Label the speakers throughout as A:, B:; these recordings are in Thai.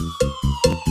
A: Thank you.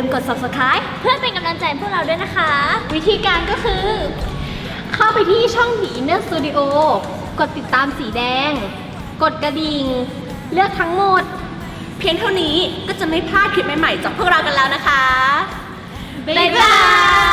A: ืมกด subscribe เพื่อ
B: เป็น
A: กำลัง
B: ใจพว
A: กเราด้วย
B: นะคะ วิธี
A: การก็คือ เข้า
B: ไปที่
A: ช่องหมีเนื้
B: อสตูดิโอ
C: กดติดตามสีแดง กดกระดิ่ง เลือกทั้งหมด
D: เพียงเท่านี้ก็จะไม่พลาดคลิปใหม่ๆจากพวกเรากันแล้วนะคะ
C: บ๊ายบาย